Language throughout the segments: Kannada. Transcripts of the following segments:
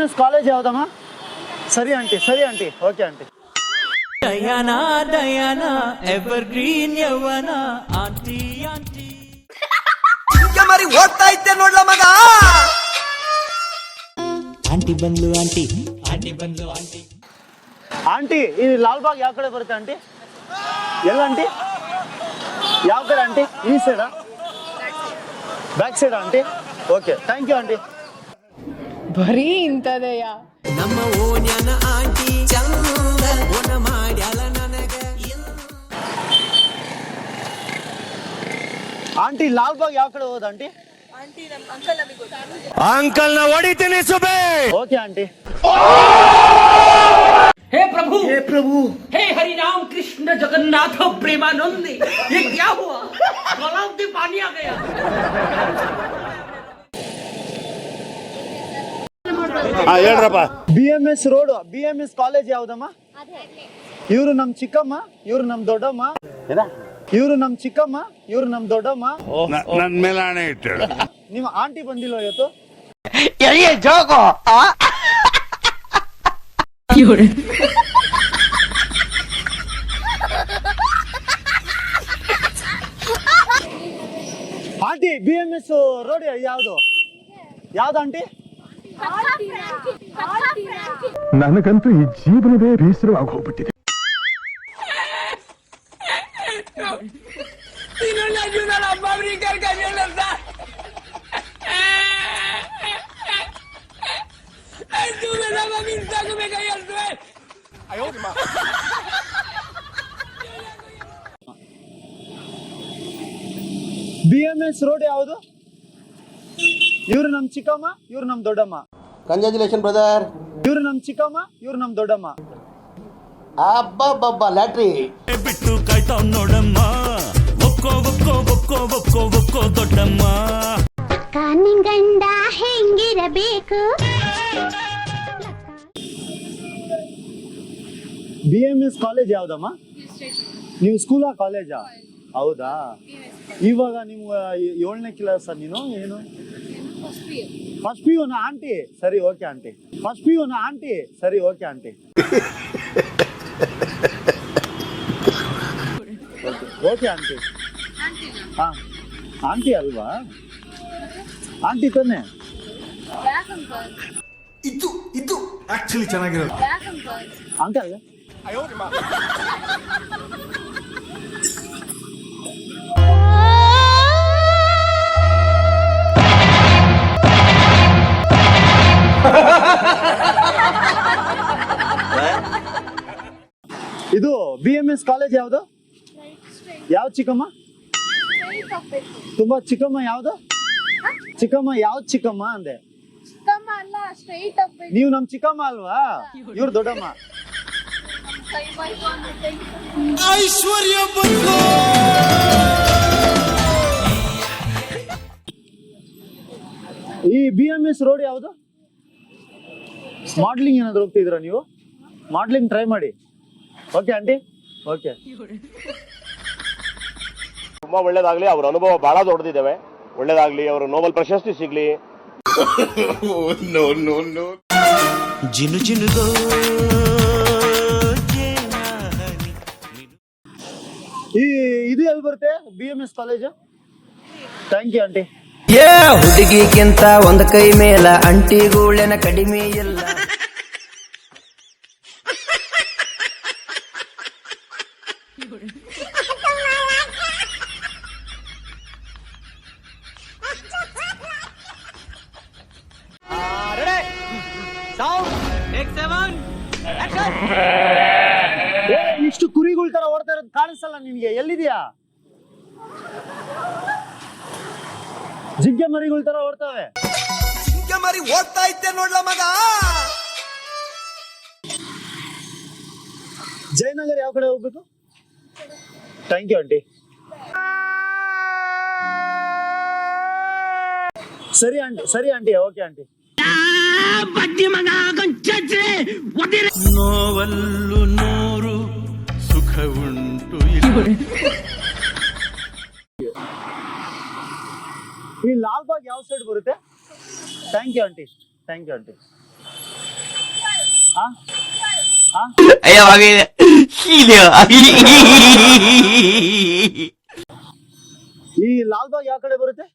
ಎಸ್ ಕಾಲೇಜ್ ಯಾವ್ದಮ್ಮ ಸರಿ ಆಂಟಿ ಸರಿ aunty okay aunty Diana Diana ever green aunty aunty ಮರಿ ಓಡ್ತಾ ಇದ್ದೆ ನೋಡ್ಲ ಮಗ ಆಂಟಿ ಬಂದ್ಲು ಆಂಟಿ ಆಂಟಿ ಬಂದ್ಲು ಆಂಟಿ ಆಂಟಿ ಈ ಲಾಲ್ಬಾಗ್ ಯಾವ ಕಡೆ ಬರುತ್ತೆ ಆಂಟಿ ಎಲ್ಲ ಆಂಟಿ ಯಾವ ಕಡೆ ಆಂಟಿ ಈ ಸೈಡಾ back side aunty okay thank you aunty ಬರೀ ಇಂಥದೆಯ? ನಮ್ಮ ಓನ್ಯನ ಆಂಟಿ ಚಂದ ಓನ ಮಾಡ್ಯಾಲ ನನಗ. ಆಂಟಿ ಲಾಲ್ಬಾಗ್ ಯಾವ ಕಡೆ ಹೋದ ಆಂಟಿ ಅಂಕಲ್ನ ಹೊಡಿತೀನಿ ಸುಬೇ ಓಕೆ ಆಂಟಿ हे प्रभु हे प्रभु हे हरि राम कृष्ण जगन्नाथ प्रेमानंद ये क्या हुआ गलाव में पानी आ गया ಹೇಳ್ರಪ್ಪ B M S road B M S college ಯಾವ್ದಮ್ಮ ಇವರು ನಮ್ ಚಿಕ್ಕಮ್ಮ ಇವ್ರು ನಮ್ ದೊಡ್ಡಮ್ಮ ಇವ್ರು ನಮ್ ಚಿಕ್ಕಮ್ಮ ಇವ್ರು ನಮ್ ದೊಡ್ಡಮ್ಮ ನನ್ ಮೇಲೆ ಹಣೆ ಇಟ್ಟಳು ನಿಮ್ಮ ಆಂಟಿ ಬಂದಿಲ್ಲ ಇವತ್ತು Aunty B M S road ಯಾವ್ದು? ಯಾವ್ದು ಆಂಟಿ? ನನಗಂತೂ ಈ ಜೀವನವೇ ಬೇಸರವಾಗಿ ಹೋಗ್ಬಿಟ್ಟಿದೆ. ಬಿ ಎಂ ಎಸ್ ರೋಡ್ ಯಾವುದು? ಇವ್ರು ನಮ್ ಚಿಕ್ಕಮ್ಮ ಇವ್ರು ನಮ್ ದೊಡ್ಡಮ್ಮ. ಕಂಗ್ರಾಚುಲೇಷನ್ ಬ್ರದರ್ ಇವ್ರು ನಮ್ ಚಿಕ್ಕಮ್ಮ ಇವ್ರು ನಮ್ ದೊಡ್ಡಮ್ಮ. ಅಬ್ಬಬ್ಬಬ್ಬ ಲ್ಯಾಟ್ರಿ ಬಿಟ್ಟು ಕಾಯ್ತಾವ್ ನೋಡಮ್ಮ. ಒಕ್ಕೋ ಒಕ್ಕೋ ಒಕ್ಕೋ ಒಕ್ಕೋ ಒಕ್ಕೋ ದೊಡ್ಡಮ್ಮ. ನಿಂಗಂಡ ಹೆಂಗಿರಬೇಕು? ಬಿ ಎಂ ಎಸ್ ಕಾಲೇಜ್ ಯಾವ್ದಮ್ಮ? ನೀವು ಸ್ಕೂಲಾ ಕಾಲೇಜಾ ಹೌದಾ? ಇವಾಗ ನೀವು ಏಳನೇ ಕ್ಲಾಸ್ ನೀನು? ಏನು? ಫಸ್ಟ್ ಪಿ ಯುನ ಆಂಟಿ? ಸರಿ ಓಕೆ ಆಂಟಿ. ಫಸ್ಟ್ ಪಿ ಯುನ ಆಂಟಿ? ಸರಿ ಓಕೆ ಆಂಟಿ. Okay aunty. ಹಾ. ಆಂಟಿ ಅಲ್ವಾ? ಆಂಟಿ ತಾನೆ? ಇದು ಇದು ಆಕ್ಚುಲಿ ಚೆನ್ನಾಗಿರೋದು. ಅಂಕಲ್ ಇದು ಬಿ ಎಂ ಎಸ್ ಕಾಲೇಜ್ ಯಾವ್ದು? ಯಾವ ಚಿಕ್ಕಮ್ಮ? ತುಂಬಾ ಚಿಕ್ಕಮ್ಮ ಯಾವ್ದು? ಚಿಕ್ಕಮ್ಮ ಯಾವ್ದು ಚಿಕ್ಕಮ್ಮ ಅಂದೆ. ನೀವು ನಮ್ ಚಿಕ್ಕಮ್ಮ ಅಲ್ವಾ? ಇವ್ರು ದೊಡ್ಡಮ್ಮ. ಐಶ್ವರ್ಯ ಬಂತು ಈ ಬಿ ಎಂ ಎಸ್ ರೋಡ್ ಯಾವುದು? ಮಾಡ್ಲಿಂಗ್ ಏನಾದ್ರು ಹೋಗ್ತಿದ್ದೀರಾ ನೀವು? ಮಾಡ್ಲಿಂಗ್ ಟ್ರೈ ಮಾಡಿ. ಓಕೆ ಆಂಟಿ ಓಕೆ ತುಂಬಾ ಒಳ್ಳೇದಾಗ್ಲಿ ಅವ್ರ ಅನುಭವ ಬಹಳ ದೊಡ್ಡದಿದ್ದಾವೆ. ಒಳ್ಳೇದಾಗ್ಲಿ ಅವರು ನೋಬಲ್ ಪ್ರಶಸ್ತಿ ಸಿಗ್ಲಿ. ನೋ ನೋ ನೋ ಜಿನು ಜಿನುಗೋ ಈ ಇದು ಎಲ್ಲಿ ಬರುತ್ತೆ? B M S college thank you aunty ಏ ಹುಡುಗಿಗಿಂತ ಒಂದ್ ಕೈ ಮೇಲ ಅಂಟಿಗೂಳೆನ ಕಡಿಮೆ ಇಲ್ಲ. ಏ, ಇಷ್ಟು ಕುರಿಗಳ ತರ ಓಡ್ತಾ ಇರೋದು ಕಾಣಿಸಲ್ಲ ನಿನ್ಗೆ ಎಲ್ಲಿದ್ಯಾ? ಜಿಂಕೆ ಮರಿಗಳ ತರ ಓಡ್ತಾವೆ. ಜಿಂಕೆ ಮರಿ ಓಡ್ತಾ ಇದ್ದೆ ನೋಡ್ಲ ಮಗ. ಜಯನಗರ್ ಯಾವ ಕಡೆ ಹೋಗ್ಬೇಕು? ಥ್ಯಾಂಕ್ ಯು ಆಂಟಿ ಸರಿ ಆಂಟಿ ಸರಿ ಆಂಟಿ ಓಕೆ ಆಂಟಿ ನೋವಲ್ಲು ನೂರು ಸುಖ ಉಂಟು ಈ ಲಾಲ್ಬಾಗ್ ಯಾವ ಸೈಡ್ ಬರುತ್ತೆ? Thank you aunty thank you aunty ಹಾ? ಹಾ? ಈ ಲಾಲ್ ಬಾಗ್ ಯಾವ ಕಡೆ ಬರುತ್ತೆ?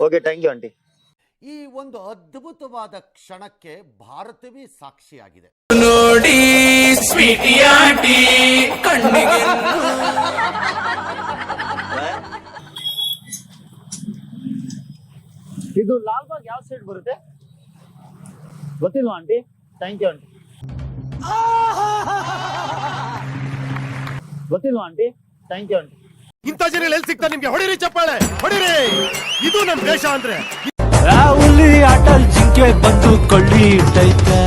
ಓಕೆ ಥ್ಯಾಂಕ್ ಯು ಆಂಟಿ ಈ ಒಂದು ಅದ್ಭುತವಾದ ಕ್ಷಣಕ್ಕೆ ಭಾರತವೇ ಸಾಕ್ಷಿಯಾಗಿದೆ. Sweetie aunty. ಕಣ್ಣಿಗೆ ಇದು ಲಾಲ್ಬಾಗ್ ಯಾವ ಸೈಡ್ ಬರುತ್ತೆ? ಗೊತ್ತಿಲ್ವಾ ಆಂಟಿ? Thank you aunty. ಗೊತ್ತಿಲ್ವಾ ಆಂಟಿ? Thank you aunty. ಇಂಥ ಜನ ಎಲ್ಲಿ ಸಿಗ್ತಾ ನಿಮ್ಗೆ? ಹೊಡಿರಿ ಚಪ್ಪಾಳೆ ಹೊಡಿರಿ. ಇದು ನಮ್ ದೇಶ ಅಂದ್ರೆ. ರಾಹುಲಿ ಅಟಲ್ ಜಿಂಕೆ ಬಂದು ಕೊಳ್ಳಿ ಇಟ್ಟೈತೆ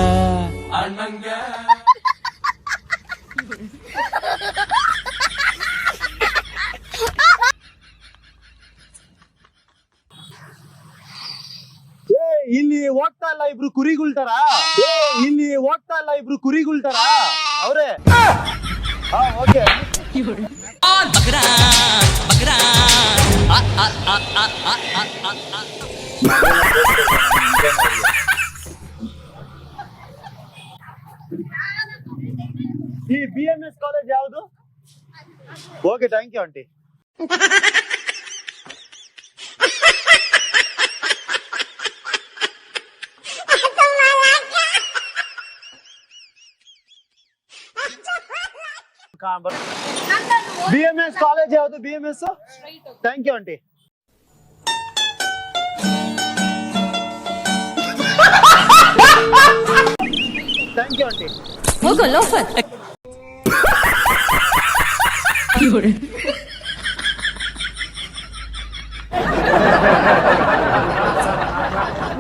ಏ ಇಲ್ಲಿ ಹೋಗ್ತಾ ಇಲ್ಲ ಇಬ್ರು ಕುರಿಗಳ ತರ ಏ ಇಲ್ಲಿ ಹೋಗ್ತಾ ಇಲ್ಲ ಇಬ್ರು ಕುರಿಗಳ ತರ ಅವ್ರೆ. ಹಾ ಓಕೆ. ಬಗ್ರಾ ಬಗ್ರಾ. ಈ ಬಿ ಎಂ ಎಸ್ ಕಾಲೇಜ್ ಯಾವುದು? Okay thank you aunty B M S college ಯಾವುದು? B M S thank you aunty thank you aunty ಹೋಗೋ ಲೋಫರ್.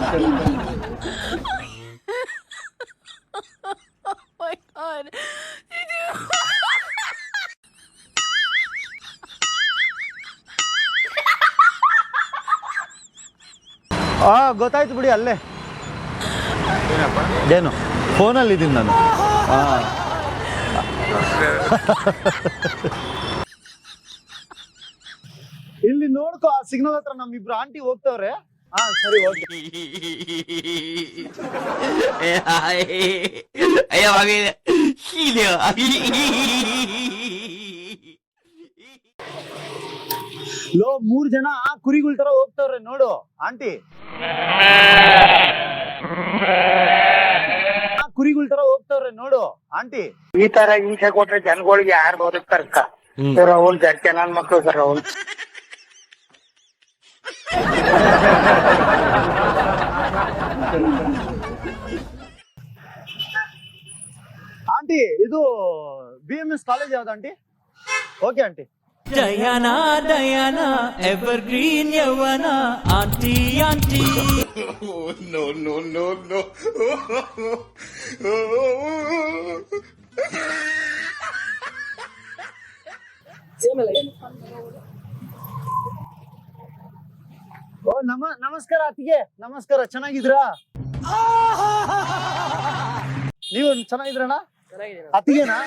ಹಾ ಗೊತ್ತಾಯ್ತು ಬಿಡಿ ಅಲ್ಲೇ. ಏನು ಫೋನಲ್ಲಿ ಇದ್ದೀನಿ ನಾನು. ಹಾ ಇಲ್ಲಿ ನೋಡ್ಕೋ ಆ ಸಿಗ್ನಲ್ ಹತ್ರ ನಮ್ಮಿಬ್ರು ಆಂಟಿ ಹೋಗ್ತವ್ರೆ. ಹಾ ಸರಿ ಓಕೆ ಲೋ ಮೂರ್ ಜನ ಆ ಕುರಿಗಳ ತರ ಹೋಗ್ತವ್ರೆ ನೋಡು ಆಂಟಿ ಆ ಕುರಿಗಳ ತರ ಹೋಗ್ತವ್ರೆ ನೋಡು ಆಂಟಿ ಈ ತರ ಹಿಂಸೆ ಕೊಟ್ರೆ ಜನಗಳಿಗೆ ಯಾರು ಬದುಕ್ತಾರಕ್ಕ ಸರ್ ಅವ್ನು ಜಡ್ಕೆ ನನ್ ಮಕ್ಳು ಸರ್ ಅವ್ನು ಆಂಟಿ ಇದು ಬಿ ಎಂ ಎಸ್ ಕಾಲೇಜ್ ಯಾವ್ದು aunty okay aunty Diana Diana ever green aunty aunty. No no, no, no. ಓ ನಮ ನಮಸ್ಕಾರ ಅತ್ತಿಗೆ ನಮಸ್ಕಾರ ಚೆನ್ನಾಗಿದ್ರಾ ನೀವು ಚೆನ್ನಾಗಿದ್ರಣ್ಣ ಅತ್ತಿಗೆನಾ